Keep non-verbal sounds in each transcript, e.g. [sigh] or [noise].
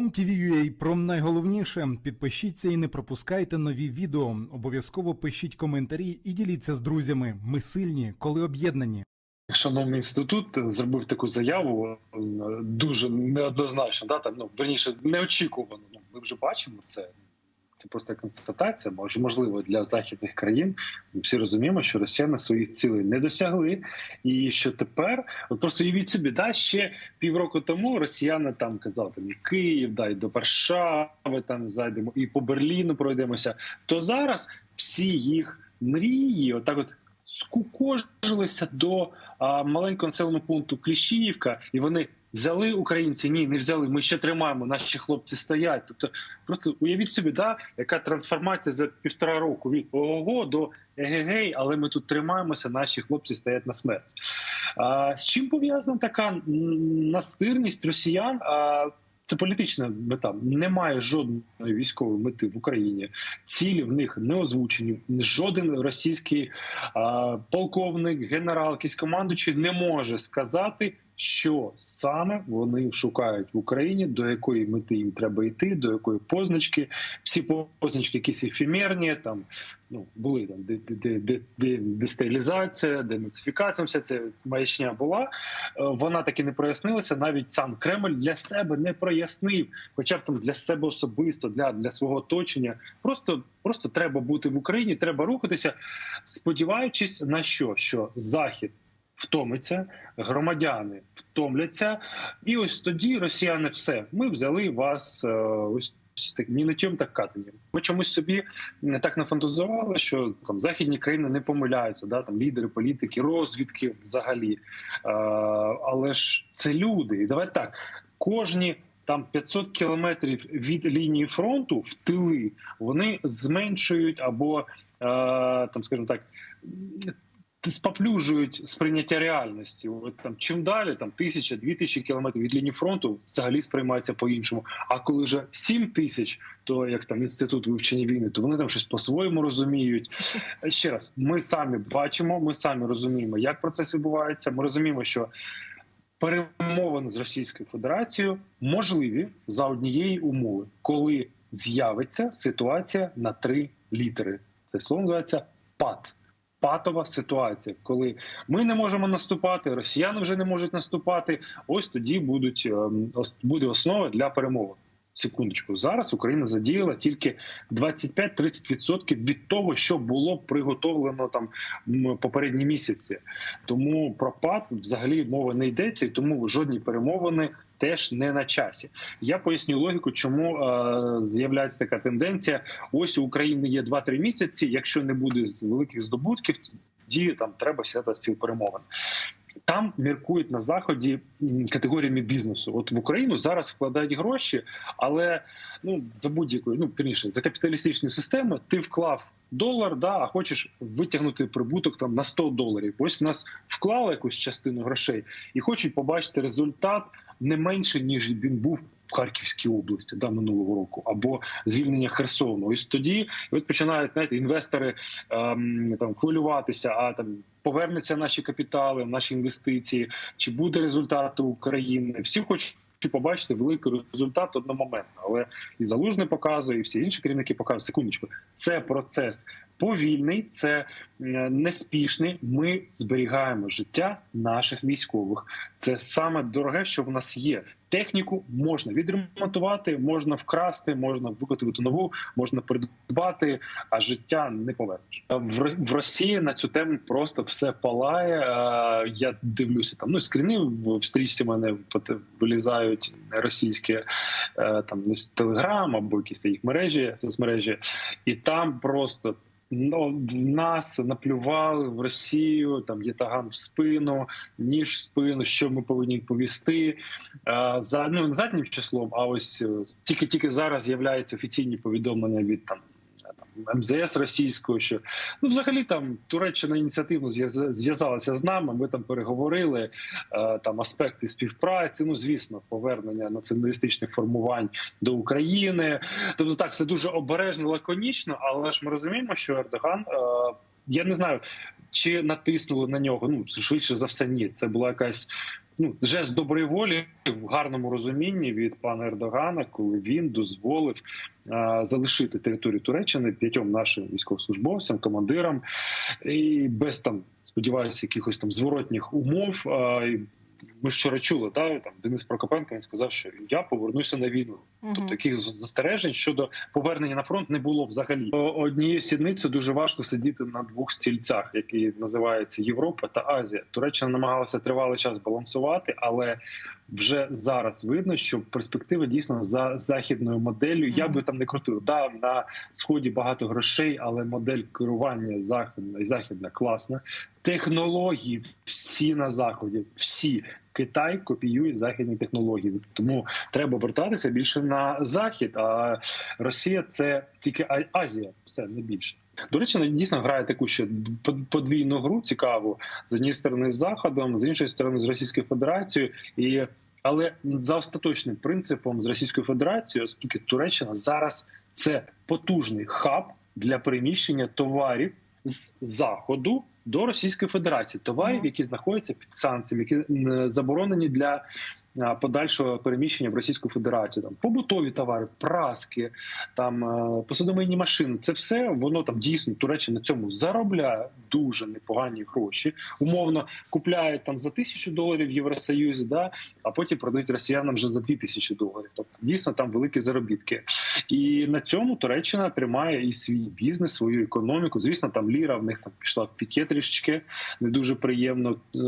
OMTV.ua про найголовніше. Підпишіться і не пропускайте нові відео. Обов'язково пишіть коментарі і діліться з друзями. Ми сильні, коли об'єднані. Шановний інститут зробив таку заяву е, дуже неоднозначно. Да, там, ну, верніше, неочікувано. Ну, ми вже бачимо це. Це просто констатація, може можливо для західних країн. Ми всі розуміємо, що росіяни своїх цілей не досягли, і що тепер от просто уявіть собі, да ще півроку тому росіяни там казали і Київ, да, до Варшави там зайдемо, і по Берліну пройдемося. То зараз всі їх мрії, отак, от скукожилися до а, маленького населеного пункту Кліщіївка, і вони взяли українці. Ні, не взяли. Ми ще тримаємо. Наші хлопці стоять. Тобто, просто уявіть собі, да, яка трансформація за півтора року від ого до егегей, але ми тут тримаємося. Наші хлопці стоять на смерть. А, З чим пов'язана така настирність росіян? А, це політична мета. Немає жодної військової мети в Україні. Цілі в них не озвучені. Жоден російський а, полковник, генерал, якийсь командуючий не може сказати, що саме вони шукають в Україні, до якої мети їм треба йти, до якої позначки. Всі позначки, якісь ефемерні, там ну були там де, де, де, де дестилізація, денацифікація, вся ця маячня була. Е, вона таки не прояснилася. Навіть сам Кремль для себе не прояснив, хоча б там для себе особисто, для для свого оточення. Просто просто треба бути в Україні, треба рухатися, сподіваючись на що, що захід втомиться, громадяни втомляться, і ось тоді росіяни все ми взяли вас е, ось. Так ні на чому так катані. Ми чомусь собі так нафантазували, що там західні країни не помиляються, да там лідери, політики, розвідки взагалі. А, але ж це люди, і давайте так кожні там 500 кілометрів від лінії фронту в тили вони зменшують або а, там, скажімо так споплюжують сприйняття реальності. От там чим далі, там тисяча, дві тисячі кілометрів від лінії фронту взагалі сприймається по-іншому. А коли вже сім тисяч, то як там інститут вивчення війни, то вони там щось по-своєму розуміють. Ще раз, ми самі бачимо, ми самі розуміємо, як процес відбувається. Ми розуміємо, що. Перемовини з Російською Федерацією можливі за однієї умови, коли з'явиться ситуація на три літери. Це слово називається ПАТ патова ситуація, коли ми не можемо наступати, росіяни вже не можуть наступати. Ось тоді будуть ем, буде основа для перемови. Секундочку, зараз Україна задіяла тільки 25-30% від того, що було приготовлено там попередні місяці. Тому про пад взагалі мова не йдеться, і тому жодні перемовини теж не на часі. Я поясню логіку, чому е, з'являється така тенденція. Ось у України є 2-3 місяці. Якщо не буде з великих здобутків, тоді там треба сідати з цих перемовин. Там міркують на заході категоріями бізнесу. От в Україну зараз вкладають гроші, але ну за будь-якою, ну пірніше за капіталістичною системою ти вклав долар, да, а хочеш витягнути прибуток там на 100 доларів. Ось нас вклали якусь частину грошей і хочуть побачити результат не менше ніж він був. В Харківській області да минулого року або звільнення Херсону. Ось тоді от починають знаєте, інвестори ем, там хвилюватися. А там повернуться наші капітали, наші інвестиції, чи буде результат України? Всі хочуть побачити великий результат одномоментно. Але і залужний показує, і всі інші керівники показують секундочку. Це процес повільний, це неспішний. Ми зберігаємо життя наших військових. Це саме дороге, що в нас є. Техніку можна відремонтувати, можна вкрасти, можна викотити нову, можна придбати, а життя не повернеш. В Росії на цю тему просто все палає. Я дивлюся там. Ну скріни в стрічці мене вилізають російські е, там телеграм або якісь їх мережі, соцмережі, і там просто. Ну, нас наплювали в Росію, там є таган в спину, ніж в спину, що ми повинні повісти за ну не заднім числом. А ось тільки тільки зараз з'являються офіційні повідомлення від там МЗС російською, що ну взагалі там Туреччина ініціативно зв'язалася з нами. Ми там переговорили е, там аспекти співпраці. Ну звісно, повернення націоналістичних формувань до України. Тобто, так все дуже обережно, лаконічно, але ж ми розуміємо, що Ердоган. Е, я не знаю, чи натиснули на нього. Ну швидше за все, ні. Це була якась ну жест доброї волі в гарному розумінні від пана Ердогана, коли він дозволив а, залишити територію Туреччини п'ятьом нашим військовослужбовцям, командирам, і без там сподіваюся, якихось там зворотніх умов. А, ми ж вчора чули, да, там Денис Прокопенко він сказав, що я повернуся на війну. Тобто таких застережень щодо повернення на фронт не було взагалі. Однією сідницею дуже важко сидіти на двох стільцях, які називаються Європа та Азія. Туреччина намагалася тривалий час балансувати, але вже зараз видно, що перспектива дійсно за західною моделлю. Я би там не крутив. Да, на сході багато грошей, але модель керування західна і західна класна. Технології всі на заході, всі. Китай копіює західні технології, тому треба вертатися більше на захід. А Росія це тільки Азія, все не більше. До речі, дійсно грає таку ще подвійну гру цікаву з однієї сторони з заходом, з іншої сторони з Російською Федерацією і. Але за остаточним принципом з Російською Федерацією, оскільки Туреччина зараз це потужний хаб для переміщення товарів з заходу до Російської Федерації, товарів, які знаходяться під санкціями, які заборонені для подальшого переміщення в Російську Федерацію. Там побутові товари, праски, там е, посудомийні машини. Це все воно там дійсно Туреччина на цьому заробляє дуже непогані гроші. Умовно купляють там за тисячу доларів в Євросоюзі, да, а потім продають росіянам вже за дві тисячі доларів. Тобто дійсно там великі заробітки. І на цьому Туреччина тримає і свій бізнес, свою економіку. Звісно, там ліра в них там пішла в піке трішечки, не дуже приємно. Е,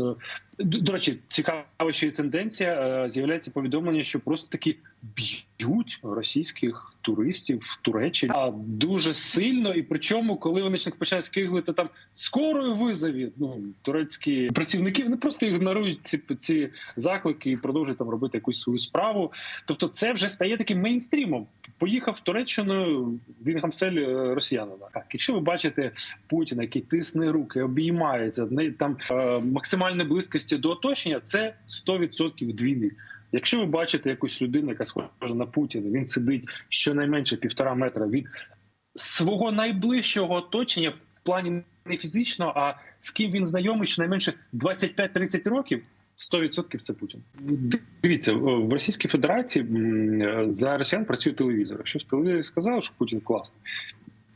До речі, цікава ще тенденція. З'являється повідомлення, що просто таки б'ють російських туристів в Туреччині дуже сильно. І причому, коли вони починають скиглити там скорою визові, ну турецькі працівники вони просто ігнорують ці, ці заклики і продовжують там робити якусь свою справу. Тобто, це вже стає таким мейнстрімом. Поїхав в Туреччину він гамсель е, росіянина. Так, якщо ви бачите Путіна, який тисне руки, обіймається не там е, максимальної близькості до оточення, це 100% двійник. Якщо ви бачите якусь людину, яка схожа на Путіна, він сидить щонайменше півтора метра від свого найближчого оточення в плані не фізично, а з ким він знайомий щонайменше 25-30 років. 100% це Путін. Дивіться, в Російській Федерації за росіян працює телевізор. Якщо в телевізорі сказали, що Путін класний,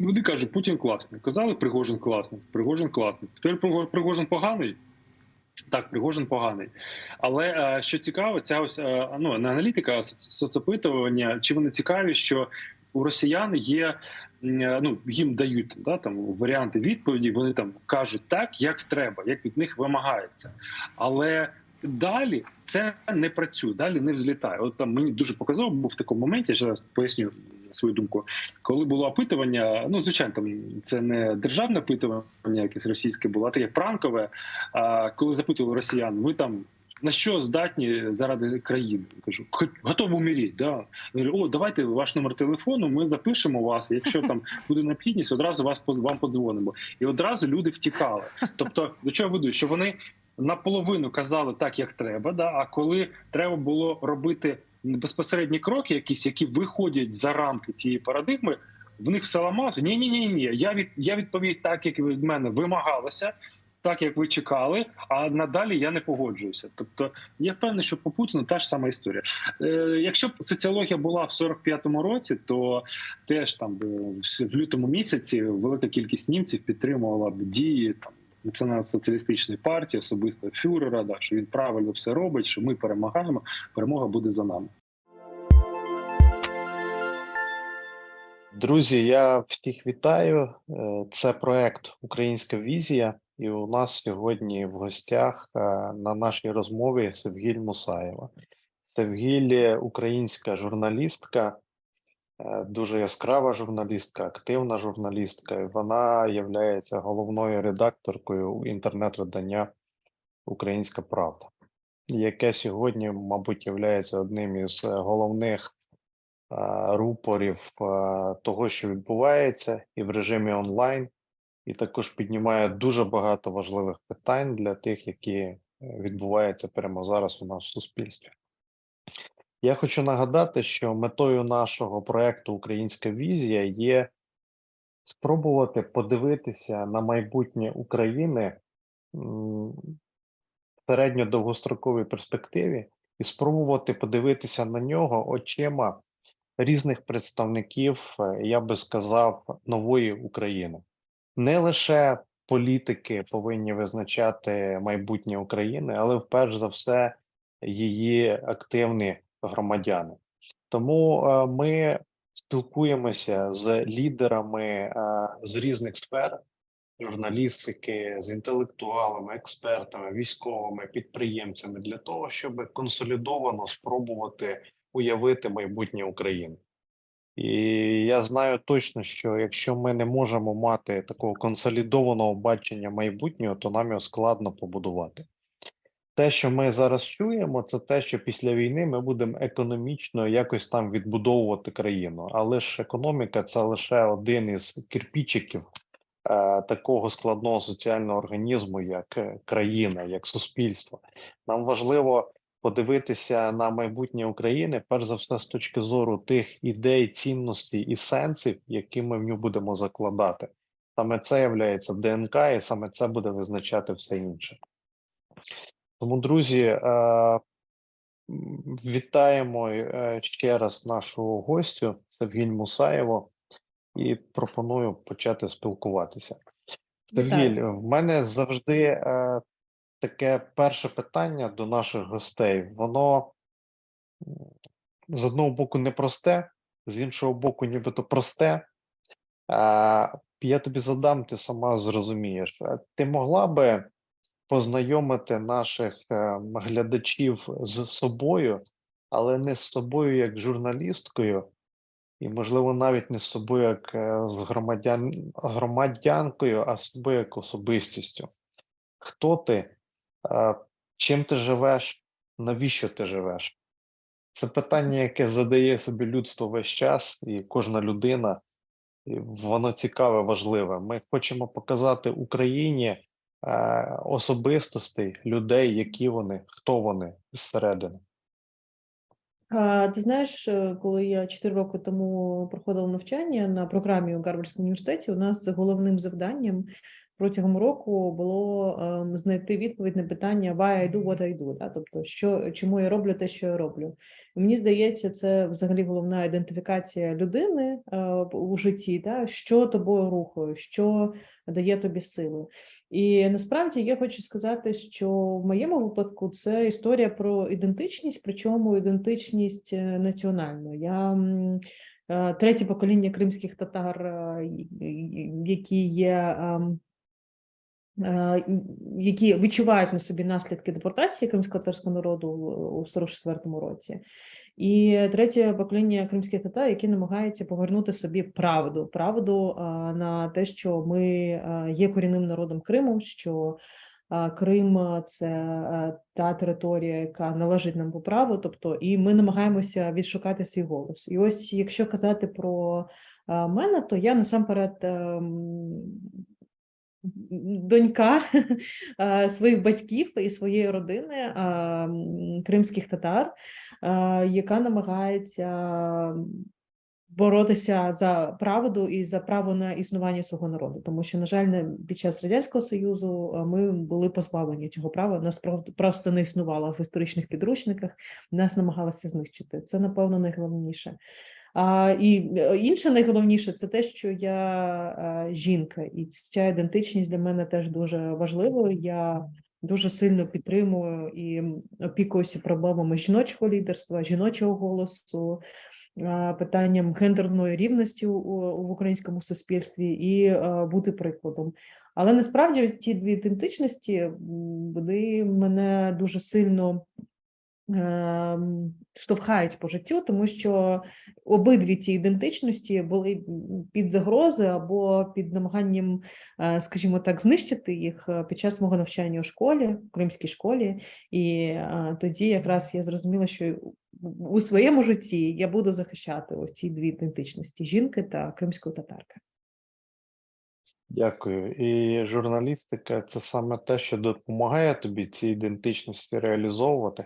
люди кажуть, Путін класний. Казали, Пригожин класний, Пригожин класний. Тепер Пригожин поганий. Так, Пригожин поганий. Але е, що цікаво, ця ось е, ну, не аналітика, а соцопитування, чи вони цікаві, що у росіян є, е, ну їм дають да, там варіанти відповіді, вони там кажуть так, як треба, як від них вимагається. Але далі це не працює, далі не взлітає. От там мені дуже показово був в такому моменті, я ще раз поясню свою думку. Коли було опитування, ну звичайно, там це не державне опитування, якесь російське було, а таке пранкове. Коли запитували росіян, ви там. На що здатні заради країни? Я кажу, «Хо- готові уміріть. Да. Говорю, О, давайте ваш номер телефону, ми запишемо вас. Якщо там буде необхідність, одразу вас вам подзвонимо. І одразу люди втікали. Тобто, до чого веду, що вони наполовину казали так, як треба. Да, а коли треба було робити безпосередні кроки, якісь, які виходять за рамки цієї парадигми, в них все ламалося. Ні, ні, ні, ні. Я від я відповів так, як від мене вимагалося. Так як ви чекали, а надалі я не погоджуюся. Тобто я впевнений, що по Путіну та ж сама історія. Е, якщо б соціологія була в 45-му році, то теж там е, в лютому місяці велика кількість німців підтримувала б дії там націонал-соціалістичної партії, особисто фюрера, да, що він правильно все робить, що ми перемагаємо, перемога буде за нами. Друзі, я всіх вітаю. Е, Це проект Українська візія, і у нас сьогодні в гостях е, на нашій розмові Севгіль Мусаєва. Севгіль – українська журналістка, дуже яскрава журналістка, активна журналістка. і Вона є головною редакторкою інтернет-видання Українська Правда, яке сьогодні, мабуть, є одним із е, головних рупорів того, що відбувається, і в режимі онлайн, і також піднімає дуже багато важливих питань для тих, які е, відбуваються прямо зараз у нас в суспільстві. Я хочу нагадати, що метою нашого проекту Українська візія є спробувати подивитися на майбутнє України в середньо-довгостроковій перспективі і спробувати подивитися на нього очима різних представників, е, я би сказав, нової України. Не лише політики повинні визначати майбутнє України, але перш за все її активні громадяни. Тому е, ми спілкуємося з лідерами е, з різних сфер журналістики, з інтелектуалами, експертами, військовими, підприємцями для того, щоб консолідовано спробувати уявити майбутнє України. І я знаю точно, що якщо ми не можемо мати такого консолідованого бачення майбутнього, то нам його складно побудувати. Те, що ми зараз чуємо, це те, що після війни ми будемо економічно якось там відбудовувати країну. Але ж економіка це лише один із кирпічиків е, такого складного соціального організму, як е, країна, як суспільство. Нам важливо подивитися на майбутнє України, перш за все, з точки зору тих ідей, цінностей і сенсів, які ми в нього будемо закладати. Саме це є ДНК, і саме це буде визначати все інше. Тому, друзі, е, вітаємо е, ще раз нашого гостю Севгіль Мусаєво, і пропоную почати спілкуватися. Севгіль, в мене завжди е, таке перше питання до наших гостей. Воно з одного боку непросте, з іншого боку, нібито просте. Я тобі задам, ти сама зрозумієш. Ти могла би познайомити наших е, глядачів з собою, але не з собою як журналісткою, і, можливо, навіть не з собою як е, з громадян, громадянкою, а з собою як особистістю. Хто ти? Е, Чим ти живеш? Навіщо ти живеш? Це питання, яке задає собі людство весь час, і кожна людина, і воно цікаве, важливе. Ми хочемо показати Україні особистостей, людей, які вони, хто вони зсередини. Ти знаєш, е, коли я 4 роки тому проходила навчання на програмі у Гарвардському університеті, у нас головним завданням протягом року було ем, знайти відповідь на питання why I do what I do, да? тобто, що, чому я роблю те, що я роблю. І мені здається, це взагалі головна ідентифікація людини е, у житті, да? що тобою рухає, що дає тобі сили. І насправді я хочу сказати, що в моєму випадку це історія про ідентичність, причому ідентичність е, національну. Я е, третє покоління кримських татар, які є. Ем, е, Які відчувають на собі наслідки депортації кримсько-татарського народу у 44-му році, і третє покоління кримських татар, які намагаються повернути собі правду, правду на те, що ми є корінним народом Криму, що Крим це та територія, яка належить нам по праву. Тобто, і ми намагаємося відшукати свій голос. І ось, якщо казати про мене, то я насамперед. Донька [laughs] е, своїх батьків і своєї родини е, кримських татар, е, яка намагається боротися за правду і за право на існування свого народу, тому що, на жаль, під час радянського союзу ми були позбавлені цього права. Нас просто не існувало в історичних підручниках. Нас намагалися знищити. Це напевно найголовніше. І е, інше найголовніше це те, що я е, жінка, і ця ідентичність для мене теж дуже важливою. Я дуже сильно підтримую і опікуюся проблемами жіночого лідерства, жіночого голосу, питанням гендерної рівності в українському суспільстві і е, бути прикладом. Але насправді ті дві ідентичності вони мене дуже сильно штовхають по життю, тому що обидві ці ідентичності були під загрозою або під намаганням, е, скажімо так, знищити їх е, під час мого навчання у школі, в кримській школі. І е, тоді якраз я зрозуміла, що у своєму житті я буду захищати ось ці дві ідентичності жінки та кримської татарки. Дякую. І журналістика це саме те, що допомагає тобі ці ідентичності реалізовувати.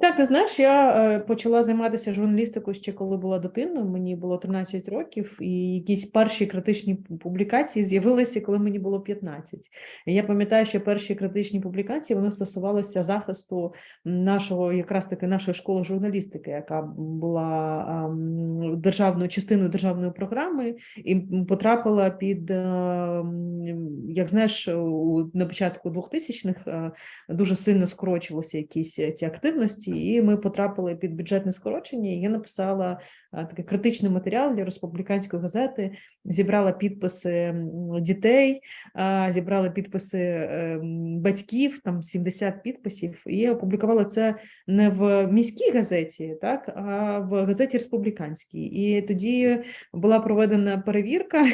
Так, ти знаєш, я е, почала займатися журналістикою ще коли була дитиною. Мені було 13 років, і якісь перші критичні публікації з'явилися, коли мені було 15. Я пам'ятаю, що перші критичні публікації вони стосувалися захисту нашого, якраз таки нашої школи журналістики, яка була державною частиною державної програми, і потрапила під, е, як знаєш, на початку 2000-х е, дуже сильно скорочувалися якісь ці активності, і ми потрапили під бюджетне скорочення. І я написала такий критичний матеріал для республіканської газети, зібрала підписи дітей, зібрала підписи е, батьків, там 70 підписів, і опублікувала це не в міській газеті, так а в газеті республіканській. І тоді була проведена перевірка,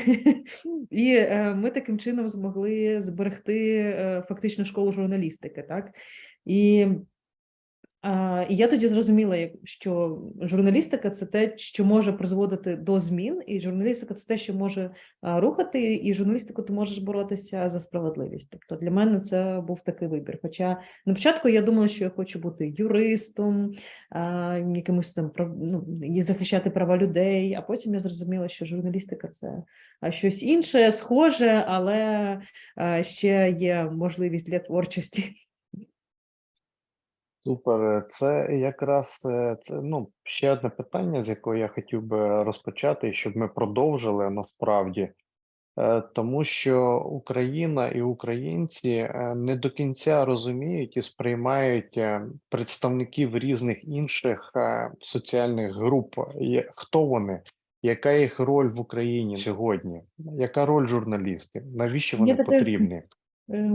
[laughs] і е, ми таким чином змогли зберегти е, фактично школу журналістики. Так? І, і я тоді зрозуміла, що журналістика це те, що може призводити до змін, і журналістика це те, що може рухати, і журналістику ти можеш боротися за справедливість. Тобто для мене це був такий вибір. Хоча на початку я думала, що я хочу бути юристом, якимось там ну, і захищати права людей, а потім я зрозуміла, що журналістика це щось інше, схоже, але ще є можливість для творчості. Супер. Це якраз е, це ну ще одне питання, з якого я хотів би розпочати, щоб ми продовжили насправді, Е, тому що Україна і українці е, не до кінця розуміють і сприймають е, представників різних інших е, соціальних груп. Хто вони? Яка їх роль в Україні сьогодні? Яка роль журналістів? Навіщо вони Є таке- потрібні? Е,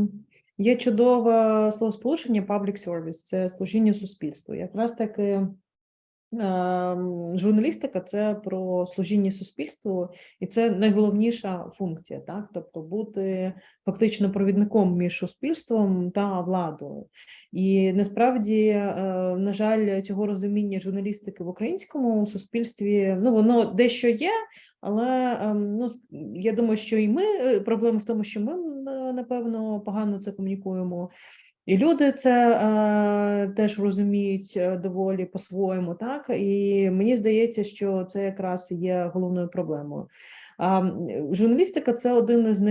Є чудове словосполучення public service, це служіння суспільству. Якраз таки ем, журналістика це про служіння суспільству, і це найголовніша функція, так? Тобто бути фактично провідником між суспільством та владою. І насправді, е, на жаль, цього розуміння журналістики в українському суспільстві ну воно дещо є, але ем, ну, я думаю, що і ми е, проблема в тому, що ми е, напевно погано це комунікуємо. І люди це е, теж розуміють е, доволі по-своєму, так і мені здається, що це якраз є головною проблемою. Журналістика це один із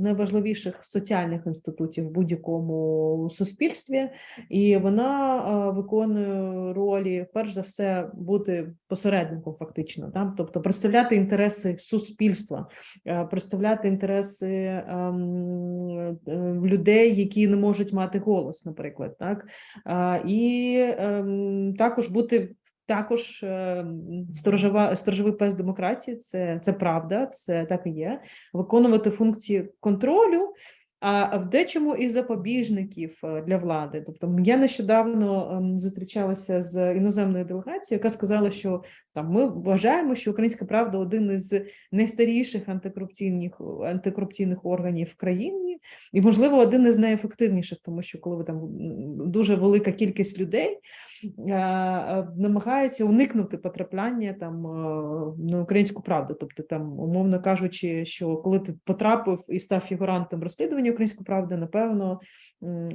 найважливіших соціальних інститутів в будь-якому суспільстві, і вона виконує ролі, перш за все, бути посередником, фактично, там, тобто представляти інтереси суспільства, е, представляти інтереси ем, е, людей, які не можуть мати голос, наприклад, так і ем, також бути. Також ем, сторожова сторожовий пес демократії, це, це правда, це так і є. Виконувати функції контролю, а в дечому і запобіжників е, для влади. Тобто, я нещодавно ем, зустрічалася з іноземною делегацією, яка сказала, що там ми вважаємо, що Українська правда один із найстаріших антикорупційних антикорупційних органів в країні, і можливо один із найефективніших, тому що коли ви там дуже велика кількість людей намагаються уникнути потрапляння там е, на українську правду, тобто там, умовно кажучи, що коли ти потрапив і став фігурантом розслідування української правду, напевно,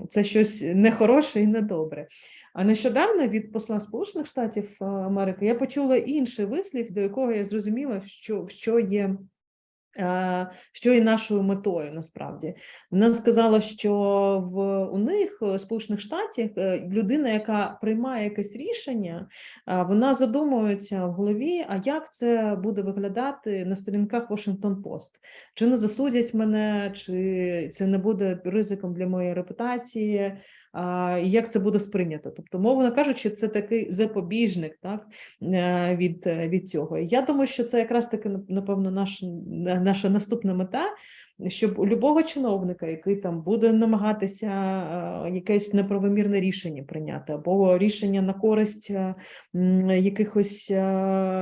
це щось нехороше і недобре. А нещодавно від посла Сполучених Штатів е, Америки я почула інший вислів, до якого я зрозуміла, що, що є. Що є нашою метою насправді вона сказала, що в у них е, Сполучених Штатів е, людина, яка приймає якесь рішення, вона задумується в голові, а як це буде виглядати на сторінках Washington Post? Чи не засудять мене, чи це не буде ризиком для моєї репутації? І як це буде сприйнято? Тобто, мовно кажучи, це такий запобіжник так, е, від, е, від цього. Я думаю, що це якраз таки напевно наш, наша наступна мета, щоб у любого чиновника, який там буде намагатися е, якесь неправомірне рішення прийняти, або рішення на користь якихось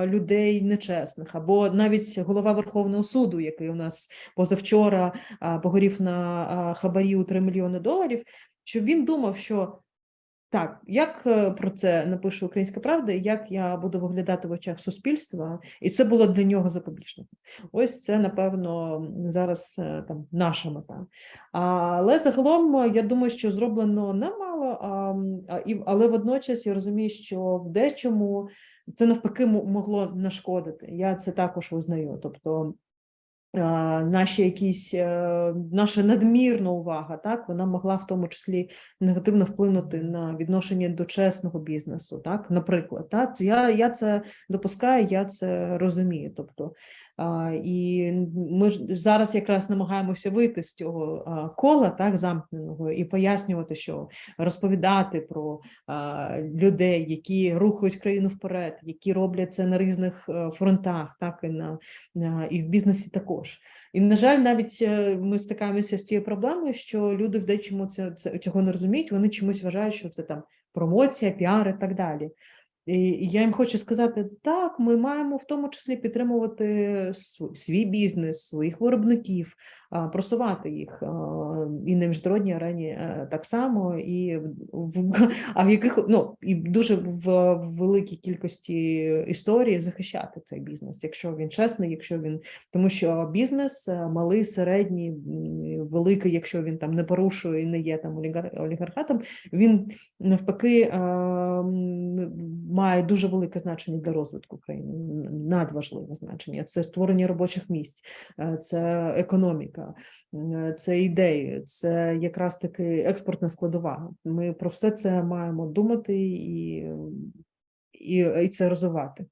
людей нечесних, або навіть голова Верховного суду, який у нас позавчора погорів на хабарі у 3 мільйони доларів, щоб він думав, що Так, як е, про це напише Українська Правда, як я буду виглядати в очах суспільства, і це було для нього запобіжником. Ось це, напевно, зараз е, там наша мета. Але загалом я думаю, що зроблено немало, а, але водночас я розумію, що в дечому це навпаки могло нашкодити. Я це також визнаю. Тобто наші якісь е, наша надмірна увага, так вона могла в тому числі негативно вплинути на відношення до чесного бізнесу. Так, наприклад, так я, я це допускаю, я це розумію. Тобто, і ми ж зараз якраз намагаємося вийти з цього кола, так замкненого, і пояснювати, що розповідати про людей, які рухають країну вперед, які роблять це на різних е, фронтах, так і на і в бізнесі також. І, на жаль, навіть е, ми стикаємося з тією проблемою, що люди в дечому це, це цього не розуміють, вони чомусь вважають, що це там промоція, піар і так далі. І я їм хочу сказати: так, ми маємо в тому числі підтримувати свій бізнес, своїх виробників, просувати їх і на міжнародній арені так само, і в [laughs] а в яких ну і дуже в великій кількості історії захищати цей бізнес, якщо він чесний, якщо він тому, що бізнес е, малий, середній, великий, якщо він там не порушує і не є там олігар- олігархатом, він навпаки має дуже велике значення для розвитку країни, надважливе значення. Це створення робочих місць, е, це економіка, е, це ідеї, це якраз таки експортна складова. Ми про все це маємо думати і, і, і це розвивати.